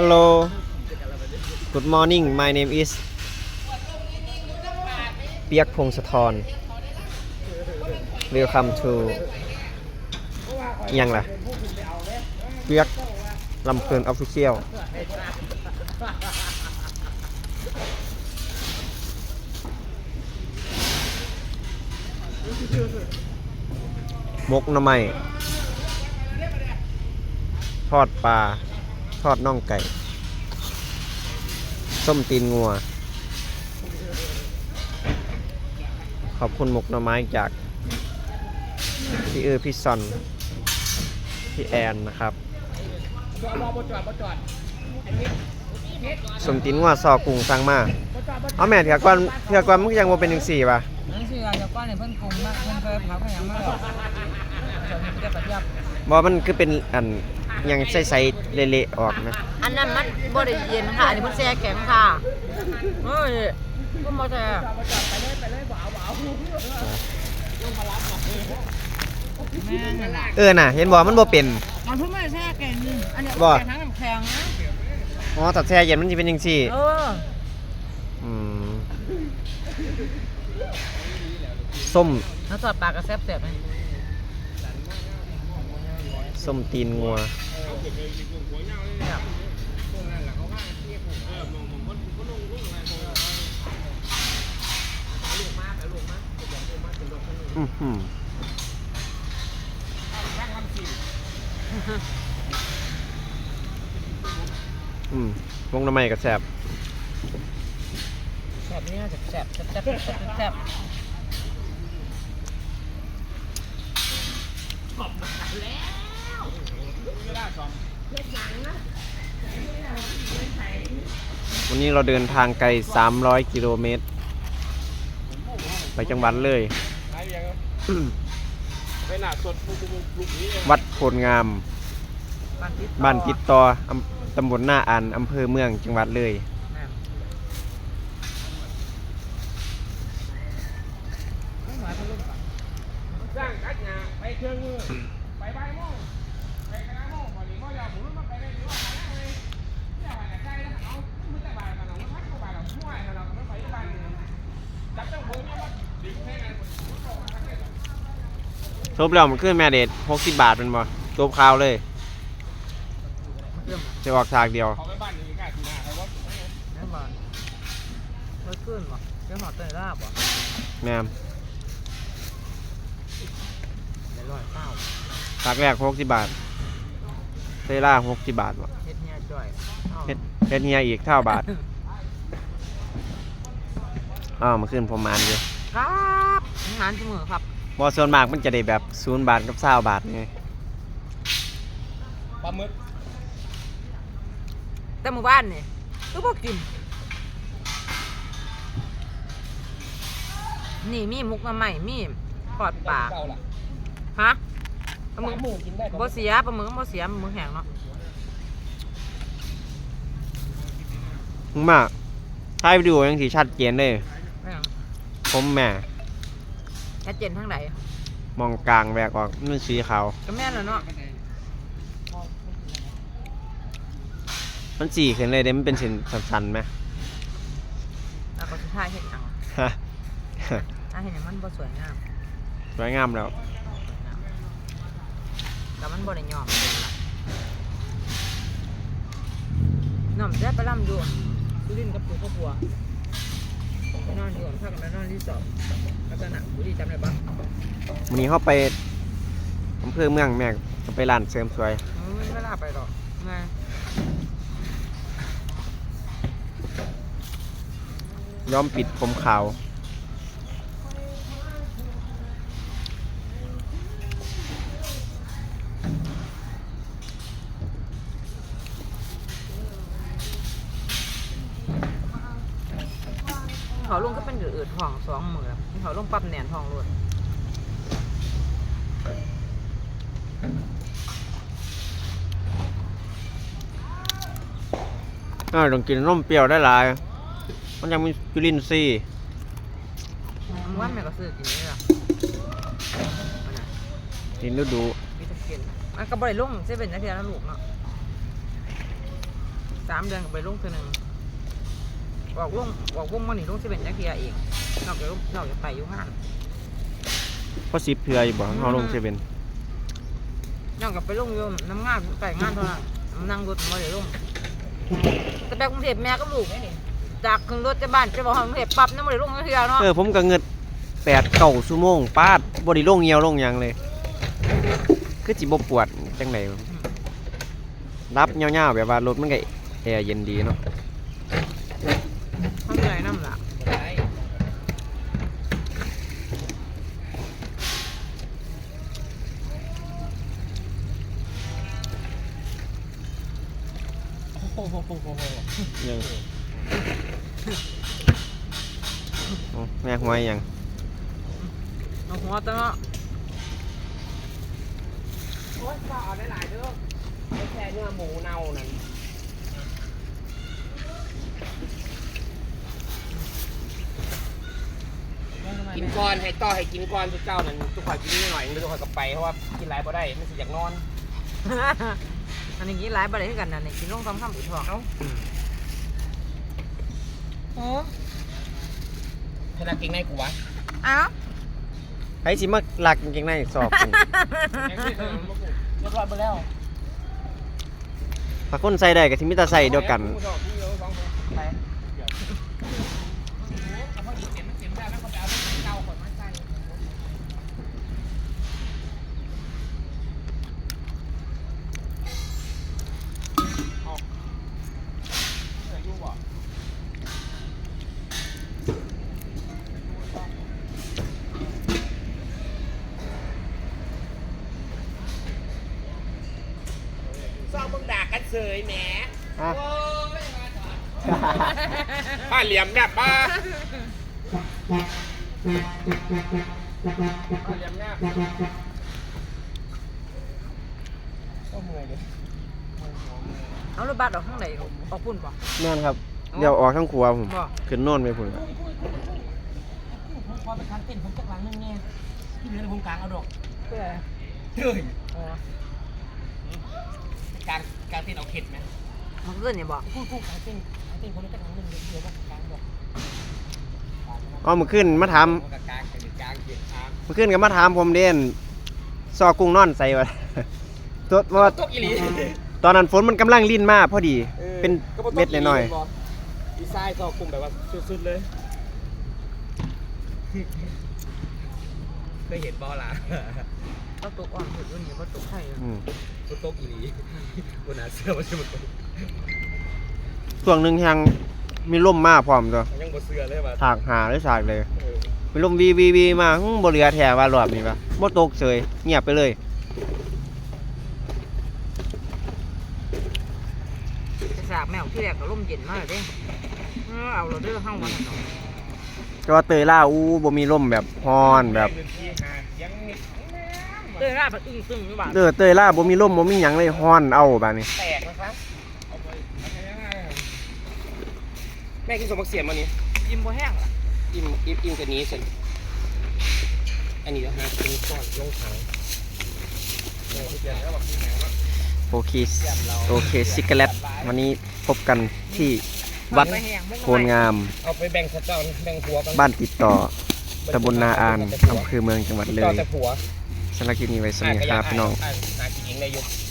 Hello Good morning my name is เปียกพงศธร Welcome to ยังล่ะ เปียกลำเพลินออฟฟิเชียลมกน้ำไม้ทอดปลา ทอดน่องไก่ ส้มตีนงัว ขอบคุณหมกหน่อไม้จาก พี่เออพี่ซอน พี่แอนนะครับส้มตีนงัวซอกุ้งสั่งมาเอาแม่เถื่อก่อนเถื่อก่อนมึงยังว่าเป็นจังสี่ป่ะนั่นสิเราจะก้อนเนี่ยเพิ่นกรุงมากเพิ่นเคยพักกันยังไม่หรอกจนมันจะกระเทียบบอมันคือเป็นอันห ยังใสๆเละๆออกนะ อันนั้นมันบ่ได้เย็นค่ะ อันนี้มันแช่แข็งค่ะเฮ้ยก็มาแต่แม่นั่นแหละเออน่ะ เห็นบอกมันบ่เป็น มันเพิ่งมาแช่แข็งนี่อันนี้บ่แช่ทั้งน้ำแข็งนะอ๋อตัดแช่เย็นมันจะเป็นจังสี่เอออืมส้มแล้วสอดปลากระแซบแซ่บไหมส้มตีนงัว อือหืออืมวงน้ำไม้กับแสบแซ่บนี่น่าจะแซ่บแซ่บแซ่บแซ่บแซ่บวั นนี้เราเดินทางไกล 300 กิโลเมตร ไปจังหวัดเลย วัดโพนงาม บ้านติดต่ออำตำบลหน้าอันอำเภอเมืองจังหวัดเลย สร้างกัดหญ้าไปเครื่องมือ ไปบ่ายโมงไปกระดาโมงพอดีโมยาวผมมันไปได้ดีว่าไปได้เลยเนี่ยว่าแต่ใจแล้วเอามือแต่บ่ายกันเอามันพักก็บ่ายเราช่วยเราไม่ไปที่บ้านเลยจับเจ้าเบอร์เนี่ยว่าดิ้งให้กัน ทบแล้วมันขึ้นแม่เดช60บาทเป็นบ่จบข่าวเลยจะออกฉากเดียวเขาไปบ้านนี้กล้าทีหน้าเขาว่าแม่บ้านเมื่อคืนบ่เจ้าหอดเตยลาบบ่แม่มได้ร้อยเก้าฉากแรก60บาทเซล่า60บาทบ่เฮ็ดเนี่ยจ่อยอ้าวเฮ็ดเฮ็ดเฮียอีกเท่าบาทอ้าวมันขึ้นประมาณอยู่ครับงานเสมอครับ บ่ส่วนมากมันจะได้แบบ0บาทกับ20บาทไงปลาหมึกแต่หมู่บ้านนี่ก็บ่กิน นี่มีมุกมาใหม่มีปอดปลาเก่าล่ะฮะปปลาลาหมึกหมูกินได้บ่เสียปลาหมึกก็บ่เสียปลาหมึกแห้งเนาะมึงมาถ่ายวิดีโอยังสิชัดเจนเลย แห้งผมแม่ ชัดเจนทั้งใดมองกลางแวกออกมันสีขาว ก็แม่นแล้วเนาะมันสีขึ้นเลยเด้มันเป็นเส้นสันๆไหมแล้วก็สุดท้ายเฮ็ดหยังฮะถ้าเฮ็ดหยังมันบ่สวยงามสวยงามแล้ว แต่มันบ่ได้ยอมเป็นล่ะน้อมได้ไปล่ำอยู่สุรินทร์กับปู่ครอบครัว ไปนอนอยู่พักกันไปนอนรีสอร์ทลักษณะบุรีจำได้ปะวันนี้เขาไปอำเภอเมืองแม่ก็ไปร้านเสริมสวย ไม่มีเวลาไปหรอกไงย้อมปิดผมขาว เขาลงก็เป็นอืดๆท้องสองมือเขาลงปรับแหนนท้องรวดอ่าต้องกินนมเปรี้ยวได้หลาย มันยังมีจุลินทรีย์มึงว่าแม่ก็ซื้อกินนี่ล่ะมันน่ะกินฤดูมีแตะกินมันก็บ่ได้ลงเซเว่นนะเทียนะลูกเนาะสามเดือนก็ไปลงเทื่อหนึง ออกวงออกวงมานี่ลงสิเป็นจักเทียเองนอกจากลงนอกจากไปอยู่ห้านพอสิบเทืออยู่บ่เฮาลงเซเว่นนอกจากไปลงอยู่น้ำงานไปงานเท่านั้นนั่งรถมาเลยลงแต่ไปกรุงเทพแม่ก็ลูกนี่จากขึ้นรถจะบ้านจะบอกว่ากรุงเทพปั๊บนั่นมาเลยลงเทียเนาะเออผมก็เงิดแปดเก้าชั่วโมงปาดบ่ได้ลงเหี่ยวลงหยังเลย คือสิบ่ปวดจังไดรับยาวๆแบบว่ารถมันก็แอร์เย็นดีเนาะ ยังโอ้แม่หัวยังเอาหัวตะเนาะโอ้ยก็เอาได้หลายเด้อไม่แค่เนื้อหมูเน่านั่นกินก่อนให้ต่อให้กินก่อนทุกเจ้านั่นทุกคนกินนิดหน่อยนึงทุกคนก็ไปเพราะว่ากินหลายบ่ได้ไมันสิอยากนอน อันนี้กินหลายบาทให้กันนะนี่กินลงซ้ำๆอีกทองเอ้าอ๋อขนาดเก่งในกูวะอ้าวไผสิมาลักกางเกงในสอบกูเรียบร้อยไปแล้วถ้าคนใส่ได้ก็สิมีแต่ใส่เดียวกัน ไปเอาพอดีเต็มเต็มได้แล้วก็ไปเอารถเก่าก่อนมาใส่เอาเหลืออยู่บ่ ซองมึงด่ากันเสยแหม อะโอ้ยป้าเหลี่ยมแบบป้าป้าเหลี่ยมแบบก็เมื่อยดิเอารถบัสออกข้างไหนออกพุ่นป่ะแม่นครับ เดี๋ยวออกทั้งครัวผมบ่ขึ้นโน่นไปพุ่นผมพอไปคันเต้นผมจักหลังนึงไงที่เหลือในผมกลางเอาดอกเพื่อเฮ้ยอ๋อกลางกลางเต้นเอาเข็ดไหม มันเกินเนี่ยบ่พูดพูดกลางเต้นกลางเต้นคนละจักหลังนึงเดี๋ยวว่ากลางดอกอ๋อมื้อคืนมาถามกลางกลางกลางเขียนทางเมื่อคืนก็มาถามผมเด่นซอกุ้งนอนใส่วะตัวเพราะว่าตกอีหลีตอนนั้นฝนมันกำลังลิ่นมาพอดี เป็นเม็ดน้อยดีไซน์ก็กลุ่มแบบว่าสุดๆเลยเคยเห็นบอลล่ะก็ตกอ่อนสุดวันนี้ก็ตกไทยๆอืม บนโต๊ะอีหลีบนหนาเสื้อมันจะบนโต๊ะช่วงหนึงยังมีลมมาพร้อมตัวยังบนเสื้อเลยว่ะถากหาหรือฉากเลย เออมีลมวีวีวีมาหึ่งบ่เหลือแถว่ารอบนี้ปะบ่ตกเฉยเงียบไปเลยสากแมวที่แรกก็ร่มเย็นมากเลยเด้เออเอาเราเด้อห้างวันนั้นเนาะแต่ว่าเตยล่าอู้บ่มีลมแบบฮ้อนแบบ เดินที่หายังนิด เด้อราบอึ้งตึงอยู่บ้านเด้อเตยล่าบ่มีลมบ่มีหยังเลยฮ้อนเอาแบบนี้ แตกนะครับเอาไปเอาไปยังไงอะแม่กินสมบักเสียมวันนี้ยิ้มบ่แห้งล่ะอิ่มอิ่มอิ่มตัวนี้เสร็จอันนี้นะฮะเป็นก้อนลงถังเออเปลี่ยนแล้วบอกที่ไหนวะโอเคโอเคซิกเลตวันนี้พบกันที่วัดไปแห้งไม่โพนงาม เอาไปแบ่งสัดเจ้าแบ่งผัวกันบ้านติดต่อตำบลนาอานอำเภอเมืองจังหวัดเลต่อยแต่ผัว สำหรับคลิปนี้ไว้สำหรับนี้ครับพี่น้องาากินเองได้อยุ